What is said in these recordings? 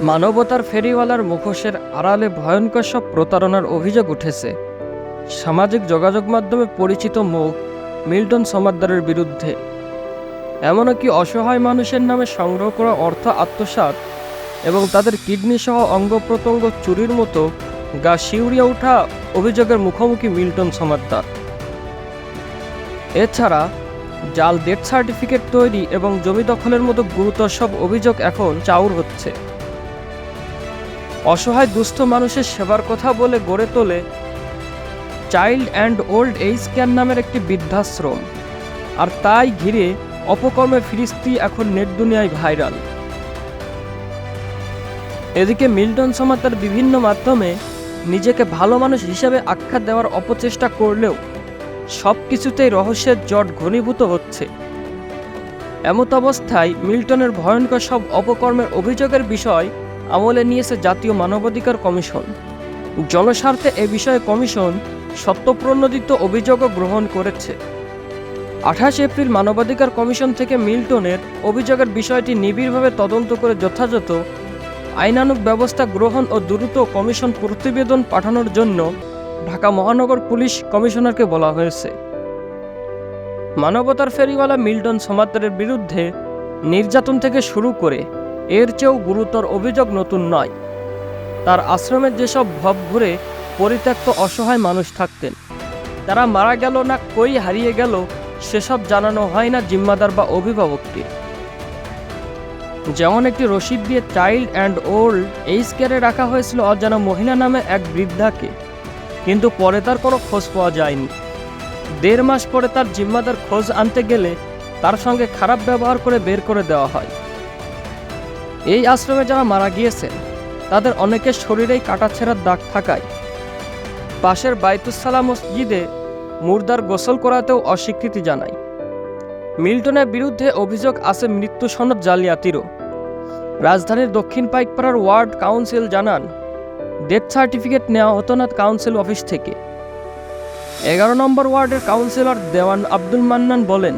মানবতার ফেরিওয়ালার মুখোশের আড়ালে ভয়ঙ্কর সব প্রতারণার অভিযোগ উঠেছে। সামাজিক যোগাযোগ মাধ্যমে পরিচিত মুখ মিল্টন সমাদ্দারের বিরুদ্ধে। এমনকি অসহায় মানুষের নামে সংগ্রহ করা অর্থ আত্মসাৎ এবং তাদের কিডনি সহ অঙ্গ প্রত্যঙ্গ চুরির মতো গা শিউরিয়া ওঠা অভিযোগের মুখোমুখি মিল্টন সমাদ্দার। এছাড়া জাল ডেথ সার্টিফিকেট তৈরি এবং জমি দখলের মতো গুরুতর সব অভিযোগ এখন চাউর হচ্ছে। অসহায় দুস্থ মানুষের সেবার কথা বলে গড়ে তোলে child and old age care নামের একটি বৃদ্ধাশ্রম। আর তাই ঘিরে অপকর্মে ফিরিস্তি এখন নেট দুনিয়ায় ভাইরাল। এদিকে মিল্টন সমাজ তার বিভিন্ন মাধ্যমে নিজেকে ভালো মানুষ হিসেবে আখ্যা দেওয়ার অপচেষ্টা করলেও সব কিছুতেই রহস্যের জট ঘনীভূত হচ্ছে। এমত অবস্থায় মিল্টনের ভয়ঙ্কর সব অপকর্মের অভিযোগের বিষয় আমলে নিয়েছে জাতীয় মানবাধিকার কমিশন। জনস্বার্থে এ বিষয়ে কমিশন সত্যপ্রণোদিত অভিযোগও গ্রহণ করেছে। আঠাশ এপ্রিল মানবাধিকার কমিশন থেকে মিল্টনের অভিযোগের বিষয়টি নিবিড়ভাবে তদন্ত করে যথাযথ আইনানুক ব্যবস্থা গ্রহণ ও দ্রুত কমিশন প্রতিবেদন পাঠানোর জন্য ঢাকা মহানগর পুলিশ কমিশনারকে বলা হয়েছে। মানবতার ফেরিওয়ালা মিল্টন সমাদ্দারের বিরুদ্ধে নির্যাতন থেকে শুরু করে এর চেয়েও গুরুতর অভিযোগ নতুন নয়। তার আশ্রমের যেসব ভব ঘুরে পরিত্যক্ত অসহায় মানুষ থাকতেন, তারা মারা গেল না কই হারিয়ে গেল সেসব জানানো হয় না জিম্মাদার বা অভিভাবককে যেমন একটি রসিদ দিয়ে চাইল্ড অ্যান্ড ওল্ড এইজ কেয়ারে রাখা হয়েছিল অজানা মহিলা নামে এক বৃদ্ধাকে, কিন্তু পরে তার কোনো খোঁজ পাওয়া যায়নি। দেড় মাস পরে তার জিম্মাদার খোঁজ আনতে গেলে তার সঙ্গে খারাপ ব্যবহার করে বের করে দেওয়া হয়। এই আশ্রমে যারা মারা গিয়েছেন, তাদের অনেকের শরীরেই কাটাছেঁড়ার দাগ থাকায়। পাশের বাইতুসালা মসজিদে মুর্দার গোসল করাতেও অস্বীকৃতি জানায়। মিল্টনের বিরুদ্ধে অভিযোগ আছে মৃত্যু সনদ জালিয়াতিরও। রাজধানীর দক্ষিণ পাইকপাড়ার ওয়ার্ড কাউন্সিল জানান, ডেথ সার্টিফিকেট নেওয়া হতো না কাউন্সিল অফিস থেকে। এগারো নম্বর ওয়ার্ডের কাউন্সিলর দেওয়ান আব্দুল মান্নান বলেন,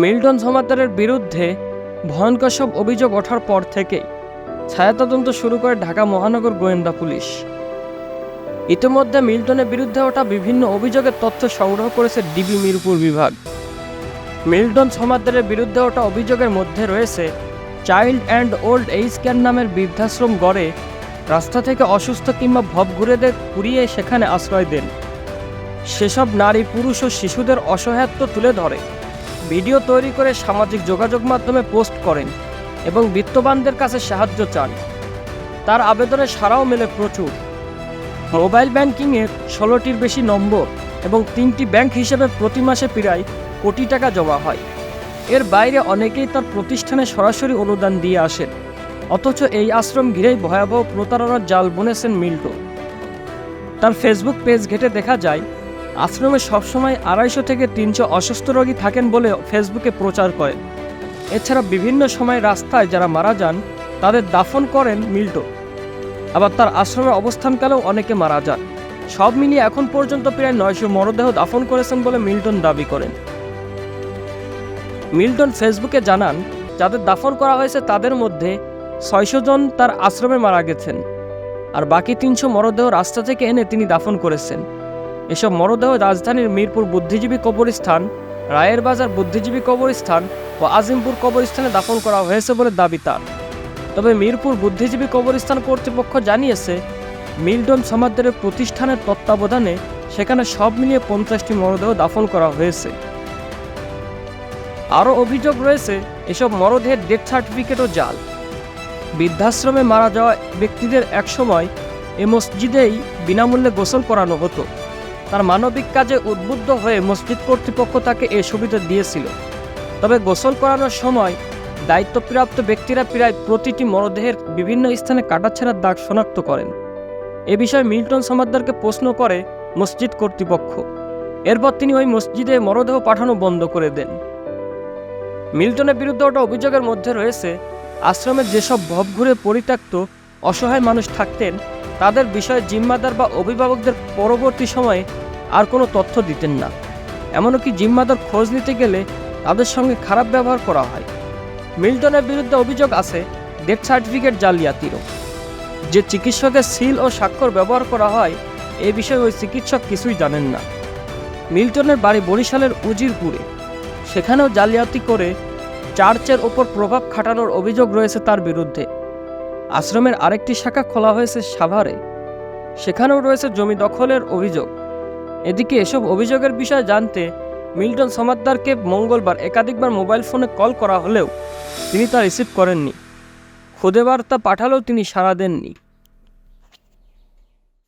মিল্টন সমাদারের বিরুদ্ধে ভয়ঙ্কর সব অভিযোগ ওঠার পর থেকেই ছায়া তদন্ত শুরু করে ঢাকা মহানগর গোয়েন্দা পুলিশ। ইতিমধ্যে মিল্টনের বিরুদ্ধে ওঠা বিভিন্ন অভিযোগের তথ্য সংগ্রহ করেছে ডিবি মিরপুর বিভাগ। মিল্টন সমাদ্দারের বিরুদ্ধে ওঠা অভিযোগের মধ্যে রয়েছে, child and old age care নামের বৃদ্ধাশ্রম গড়ে রাস্তা থেকে অসুস্থ কিংবা ভবঘুরেদের কুড়িয়ে সেখানে আশ্রয় দেন। সেসব নারী, পুরুষ ও শিশুদের অসহায়ত্ব তুলে ধরে। ভিডিও তৈরি করে সামাজিক যোগাযোগ মাধ্যমে পোস্ট করেন এবং বিত্তবানদের কাছে সাহায্য চান। তার আবেদনে সারাও মেলে প্রচুর। মোবাইল ব্যাংকিংয়ের ষোলোটির বেশি নম্বর এবং তিনটি ব্যাংক হিসেবে প্রতি মাসে প্রায় কোটি টাকা জমা হয়। এর বাইরে অনেকেই তার প্রতিষ্ঠানে সরাসরি অনুদান দিয়ে আসেন। অথচ এই আশ্রম ঘিরেই ভয়াবহ প্রতারণার জাল বুনেছেন মিল্টন। তার ফেসবুক পেজ ঘেটে দেখা যায় আশ্রমে সবসময় আড়াইশো থেকে তিনশো অসুস্থ রোগী থাকেন বলে ফেসবুকে প্রচার করেন। এছাড়া বিভিন্ন সময় রাস্তায় যারা মারা যান, তাদের দাফন করেন মিল্টন। আবার তার আশ্রমে অবস্থানকালেও অনেকে মারা যান। সব মিলিয়ে এখন পর্যন্ত প্রায় নয়শো মরদেহ দাফন করেছেন বলে মিল্টন দাবি করেন। মিল্টন ফেসবুকে জানান, যাদের দাফন করা হয়েছে তাদের মধ্যে ছয়শো জন তার আশ্রমে মারা গেছেন। আর বাকি তিনশো মরদেহ রাস্তা থেকে এনে তিনি দাফন করেছেন। এসব মরদেহ রাজধানীর মিরপুর বুদ্ধিজীবী কবরস্থান, রায়ের বাজার বুদ্ধিজীবী কবরস্থান ও আজিমপুর কবরস্থানে দাফন করা হয়েছে বলে দাবি তার। তবে মিরপুর বুদ্ধিজীবী কবরস্থান কর্তৃপক্ষ জানিয়েছে মিল্টন সমাদ্দারের প্রতিষ্ঠানের তত্ত্বাবধানে সেখানে সব মিলিয়ে পঞ্চাশটি মরদেহ দাফন করা হয়েছে। আরও অভিযোগ রয়েছে, এসব মরদেহের ডেথ সার্টিফিকেটও জাল। বৃদ্ধাশ্রমে মারা যাওয়া ব্যক্তিদের একসময় এ মসজিদেই বিনামূল্যে গোসল করানো হতো। তার মানবিক কাজে উদ্বুদ্ধ হয়ে মসজিদ কর্তৃপক্ষ তাকে এ সুবিধা দিয়েছিল। তবে গোসল করানোর সময় দায়িত্বপ্রাপ্ত ব্যক্তিরা প্রায় প্রতিটি মরদেহের বিভিন্ন স্থানে কাটাছেঁড়ার দাগ শনাক্ত করেন। এ বিষয়ে মিল্টন সমাদ্দারকে প্রশ্ন করে মসজিদ কর্তৃপক্ষ। এরপর তিনি ওই মসজিদে মরদেহ পাঠানো বন্ধ করে দেন। মিল্টনের বিরুদ্ধে ওটা অভিযোগের মধ্যে রয়েছে, আশ্রমের যেসব ভবঘুরে পরিত্যক্ত, অসহায় মানুষ থাকতেন তাদের বিষয়ে জিম্মাদার বা অভিভাবকদের পরবর্তী সময়ে আর কোনো তথ্য দিতেন না। এমনকি জিম্মাদার খোঁজ নিতে গেলে তাদের সঙ্গে খারাপ ব্যবহার করা হয়। মিল্টনের বিরুদ্ধে অভিযোগ আছে, ডেথ সার্টিফিকেট জালিয়াতিরও। যে চিকিৎসকের সিল ও স্বাক্ষর ব্যবহার করা হয়, এ বিষয়ে ওই চিকিৎসক কিছুই জানেন না। মিল্টনের বাড়ি বরিশালের উজিরপুরে। সেখানেও জালিয়াতি করে চার্চের ওপর প্রভাব খাটানোর অভিযোগ রয়েছে তার বিরুদ্ধে। আশ্রমের আরেকটি শাখা খোলা হয়েছে সাভারে। সেখানেও রয়েছে জমি দখলের অভিযোগ। এদিকে এসব অভিযোগের বিষয়ে জানতে মিল্টন সমাদ্দারকে মঙ্গলবার একাধিকবার মোবাইল ফোনে কল করা হলেও তিনি তা রিসিভ করেননি। খুদে বার্তা পাঠালেও তিনি সাড়া দেননি।